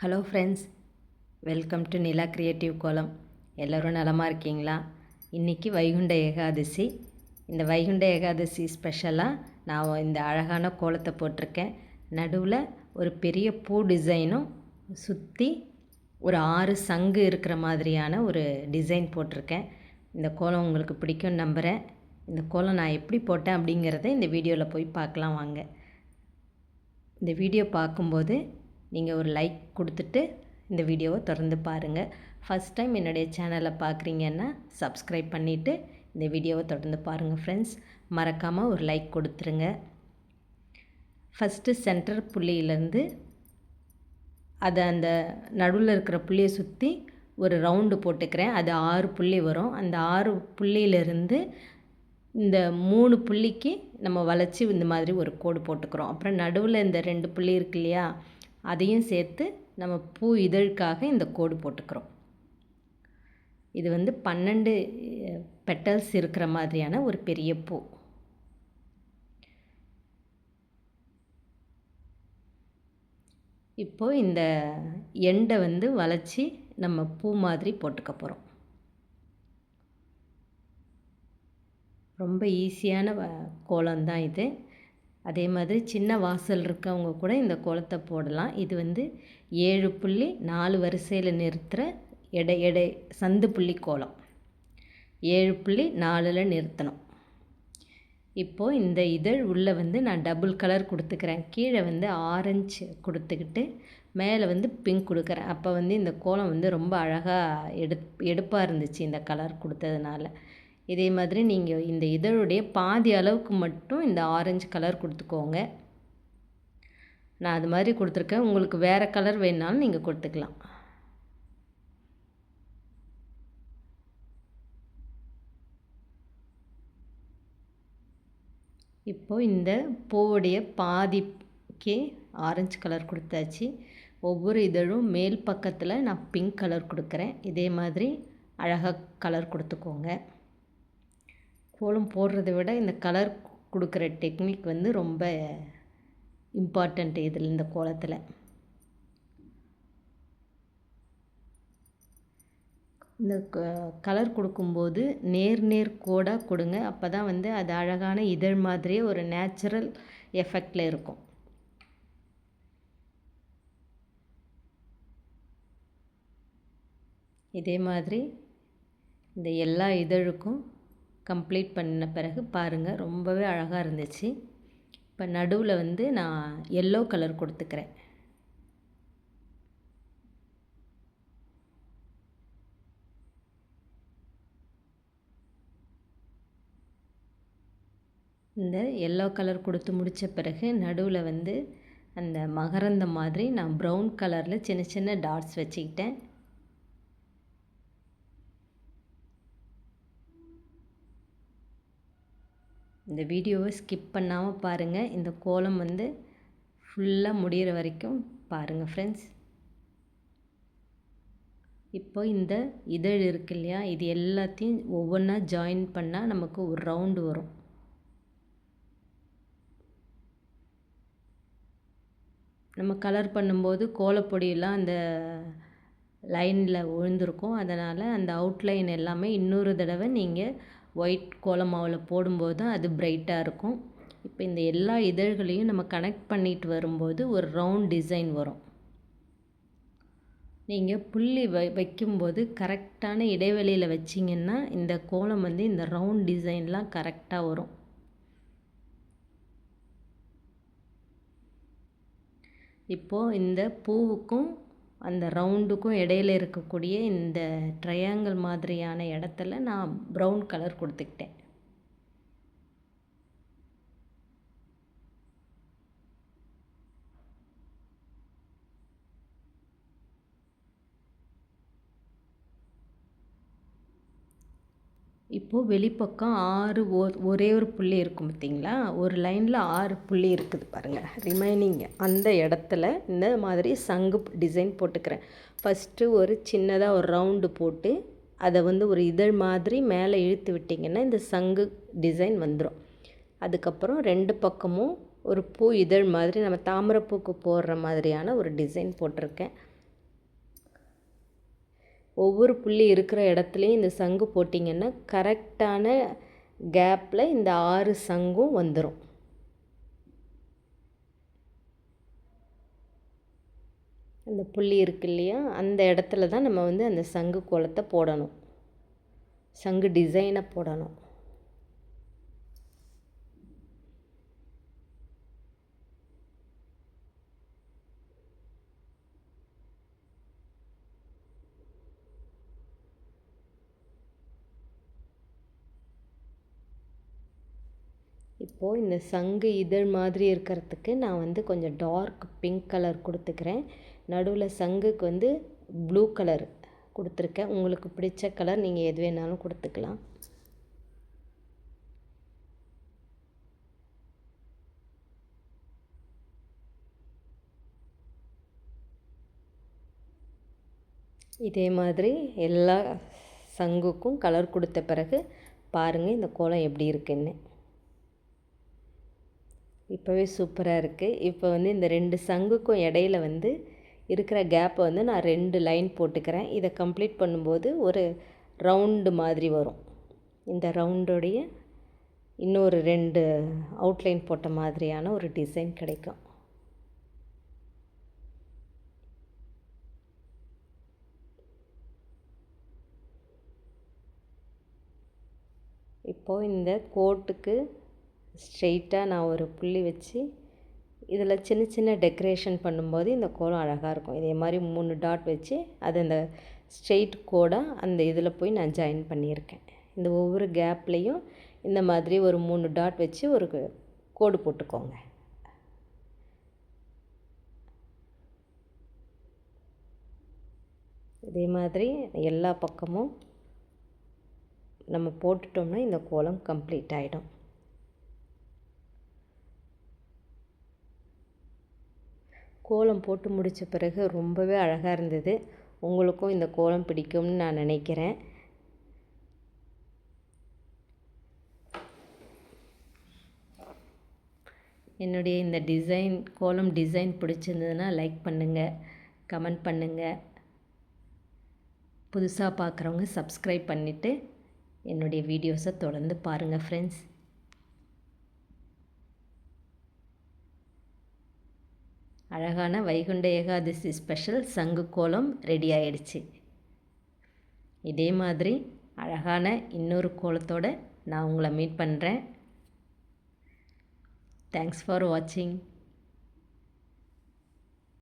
Hello friends welcome to Nila creative Kolam எல்லோரும் நலமாக இருக்கீங்களா? இன்றைக்கி வைகுண்ட ஏகாதசி. இந்த வைகுண்ட ஏகாதசி ஸ்பெஷலாக நான் இந்த அழகான கோலத்தை போட்டிருக்கேன். நடுவில் ஒரு பெரிய பூ டிசைனும் சுற்றி ஒரு ஆறு சங்கு இருக்கிற மாதிரியான ஒரு டிசைன் போட்டிருக்கேன். இந்த கோலம் உங்களுக்கு பிடிக்கும் நம்புகிறேன் இந்த கோலம் நான் எப்படி போட்டேன் அப்படிங்கிறத இந்த வீடியோவில் போய் பார்க்கலாம் வாங்க. இந்த வீடியோ பார்க்கும்போது நீங்கள் ஒரு லைக் கொடுத்துட்டு இந்த வீடியோவை தொடர்ந்து பாருங்கள் ஃபஸ்ட் டைம் என்னுடைய சேனலை பார்க்குறீங்கன்னா சப்ஸ்கிரைப் பண்ணிவிட்டு இந்த வீடியோவை தொடர்ந்து பாருங்கள் ஃப்ரெண்ட்ஸ் மறக்காமல் ஒரு லைக் கொடுத்துருங்க. ஃபஸ்ட்டு சென்டர் புள்ளியிலேருந்து அதை அந்த நடுவில் இருக்கிற புள்ளியை சுற்றி ஒரு ரவுண்டு போட்டுக்கிறேன். அது ஆறு புள்ளி வரும். அந்த ஆறு புள்ளியிலேருந்து இந்த மூணு புள்ளிக்கு நம்ம வளைச்சி இந்த மாதிரி ஒரு கோடு போட்டுக்கிறோம். அப்புறம் நடுவில் இந்த ரெண்டு புள்ளி இருக்கு இல்லையா அதையும் சேர்த்து நம்ம பூ இதழுக்காக இந்த கோடு போட்டுக்கிறோம். இது வந்து பன்னெண்டு பெட்டல்ஸ் இருக்கிற மாதிரியான ஒரு பெரிய பூ. இப்போது இந்த எண்டை வந்து வளைச்சி நம்ம பூ மாதிரி போட்டுக்க போகிறோம் ரொம்ப ஈஸியான வ கோலம்தான் இது. அதே மாதிரி சின்ன வாசல் இருக்கவங்க கூட இந்த கோலத்தை போடலாம். இது வந்து ஏழு புள்ளி நாலு வரிசையில் நிறுத்துகிற எடை எடை சந்து புள்ளி கோலம். ஏழு புள்ளி நாலில் நிறுத்தணும். இப்போது இந்த இதழ் உள்ளே வந்து நான் டபுள் கலர் கொடுத்துக்கிறேன். கீழே வந்து ஆரஞ்சு கொடுத்துக்கிட்டு மேலே வந்து பிங்க் கொடுக்குறேன். அப்போ வந்து இந்த கோலம் வந்து ரொம்ப அழகாக எடு எடுப்பாக இருந்துச்சு இந்த கலர் கொடுத்ததுனால. இதே மாதிரி நீங்கள் இந்த இதழுடைய பாதி அளவுக்கு மட்டும் இந்த ஆரஞ்சு கலர் கொடுத்துக்கோங்க. நான் அது மாதிரி கொடுத்துருக்கேன். உங்களுக்கு வேறு கலர் வேணுனாலும் நீங்கள் கொடுத்துக்கலாம். இப்போது இந்த பூவுடைய பாதிக்கே ஆரஞ்சு கலர் கொடுத்தாச்சு. ஒவ்வொரு இதழும் மேல் பக்கத்தில் நான் பிங்க் கலர் கொடுக்குறேன். இதே மாதிரி அழகாக கலர் கொடுத்துக்கோங்க. கோலம் போடுறத விட இந்த கலர் கொடுக்குற டெக்னிக் வந்து ரொம்ப இம்பார்ட்டண்ட் இதில் இந்த கோலத்தில். இந்த கலர் கொடுக்கும்போது நேர் நேர் கோடாக கொடுங்க. அப்போ தான் வந்து அது அழகான இதழ் மாதிரியே ஒரு நேச்சுரல் எஃபெக்டில் இருக்கும். இதே மாதிரி இந்த எல்லா இதழுக்கும் கம்ப்ளீட் பண்ண பிறகு பாருங்கள் ரொம்பவே அழகாக இருந்துச்சு. இப்போ நடுவில் வந்து நான் எல்லோ கலர் கொடுத்துக்கிறேன். இந்த எல்லோ கலர் கொடுத்து முடித்த பிறகு நடுவில் வந்து அந்த மகரந்த மாதிரி நான் ப்ரௌன் கலரில் சின்ன சின்ன டாட்ஸ் வச்சுக்கிட்டேன். இந்த வீடியோவை ஸ்கிப் பண்ணாமல் பாருங்கள் இந்த கோலம் வந்து ஃபுல்லாக முடிகிற வரைக்கும் பாருங்கள் ஃப்ரெண்ட்ஸ் இப்போ இந்த இதழ் இருக்கு இல்லையா? இது எல்லாத்தையும் ஒவ்வொன்றா ஜாயின் பண்ணால் நமக்கு ஒரு ரவுண்டு வரும். நம்ம கலர் பண்ணும்போது கோலப்பொடியெல்லாம் அந்த லைனில் விழுந்திருக்கும் அதனால் அந்த அவுட்லைன் எல்லாமே இன்னொரு தடவை நீங்கள் ஒயிட் கோலம் மாவில் போடும்போது தான் அது பிரைட்டாக இருக்கும். இப்போ இந்த எல்லா இதழ்களையும் நம்ம கனெக்ட் பண்ணிட்டு வரும்போது ஒரு ரவுண்ட் டிசைன் வரும். நீங்கள் புள்ளி வை வைக்கும்போது கரெக்டான இடைவெளியில் வச்சிங்கன்னா இந்த கோலம் வந்து இந்த ரவுண்ட் டிசைன்லாம் கரெக்டாக வரும். இப்போது இந்த பூவுக்கும் அந்த ரவுண்டுக்கும் இடையில இருக்கக்கூடிய இந்த ட்ரையாங்கிள் மாதிரியான இடத்துல நான் ப்ரௌன் கலர் கொடுத்துக்கிட்டேன். இப்போது வெளிப்பக்கம் ஆறு ஓ ஒரே ஒரு புள்ளி இருக்கும் பார்த்திங்களா ஒரு லைனில் ஆறு புள்ளி இருக்குது பாருங்கள் ரிமைனிங் அந்த இடத்துல இந்த மாதிரி சங்கு டிசைன் போட்டுக்கிறேன். ஃபஸ்ட்டு ஒரு சின்னதாக ஒரு ரவுண்டு போட்டு அதை வந்து ஒரு இதழ் மாதிரி மேலே இழுத்து விட்டிங்கன்னா இந்த சங்கு டிசைன் வந்துடும் அதுக்கப்புறம் ரெண்டு பக்கமும் ஒரு பூ இதழ் மாதிரி நம்ம தாமரைப்பூக்கு போடுற மாதிரியான ஒரு டிசைன் போட்டிருக்கேன். ஒவ்வொரு புள்ளி இருக்கிற இடத்துலையும் இந்த சங்கு போட்டிங்கன்னா கரெக்டான கேப்பில் இந்த ஆறு சங்கும் வந்துடும் அந்த புள்ளி இருக்கு இல்லையா? அந்த இடத்துல தான் நம்ம வந்து அந்த சங்கு கோலத்தை போடணும். சங்கு டிசைனை போடணும். இப்போது இந்த சங்கு இதழ் மாதிரி இருக்கிறதுக்கு நான் வந்து கொஞ்சம் டார்க் பிங்க் கலர் கொடுத்துக்கிறேன். நடுவில் சங்குக்கு வந்து ப்ளூ கலர் கொடுத்துருக்கேன். உங்களுக்கு பிடிச்ச கலர் நீங்கள் எது வேணாலும் கொடுத்துக்கலாம். இதே மாதிரி எல்லா சங்குக்கும் கலர் கொடுத்த பிறகு பாருங்கள் இந்த கோலம் எப்படி இருக்குன்னு. இப்போவே சூப்பராக இருக்குது இப்போ வந்து இந்த ரெண்டு சங்குக்கும் இடையில வந்து இருக்கிற கேப்பை வந்து நான் ரெண்டு லைன் போட்டுக்கிறேன். இதை கம்ப்ளீட் பண்ணும்போது ஒரு ரவுண்டு மாதிரி வரும். இந்த ரவுண்டோடைய இன்னொரு ரெண்டு அவுட்லைன் போட்ட மாதிரியான ஒரு டிசைன் கிடைக்கும். இப்போது இந்த கோட்டுக்கு ஸ்ட்ரெயிட்டாக நான் ஒரு புள்ளி வச்சு இதில் சின்ன சின்ன டெக்கரேஷன் பண்ணும்போது இந்த கோலம் அழகாக இருக்கும். இதே மாதிரி மூணு டாட் வச்சு அது அந்த ஸ்ட்ரெயிட் கோடாக அந்த இதில் போய் நான் ஜாயின் பண்ணியிருக்கேன். இந்த ஒவ்வொரு கேப்லேயும் இந்த மாதிரி ஒரு மூணு டாட் வச்சு ஒரு கோடு போட்டுக்கோங்க. இதே மாதிரி எல்லா பக்கமும் நம்ம போட்டுட்டோம்னா இந்த கோலம் கம்ப்ளீட் ஆகிடும் கோலம் போட்டு முடித்த பிறகு ரொம்பவே அழகாக இருந்தது. உங்களுக்கும் இந்த கோலம் பிடிக்கும்னு நான் நினைக்கிறேன். என்னுடைய இந்த டிசைன் கோலம் டிசைன் பிடிச்சிருந்ததுன்னா லைக் பண்ணுங்கள் கமெண்ட் பண்ணுங்கள் புதுசாக பார்க்குறவங்க சப்ஸ்கிரைப் பண்ணிவிட்டு என்னுடைய வீடியோஸை தொடர்ந்து பாருங்கள் ஃப்ரெண்ட்ஸ் அழகான வைகுண்ட ஏகாதசி ஸ்பெஷல் சங்கு கோலம் ரெடி ஆயிடுச்சு. இதே மாதிரி அழகான இன்னொரு கோலத்தோடு நான் உங்களை மீட் பண்ணுறேன் தேங்க்ஸ் ஃபார் வாட்சிங்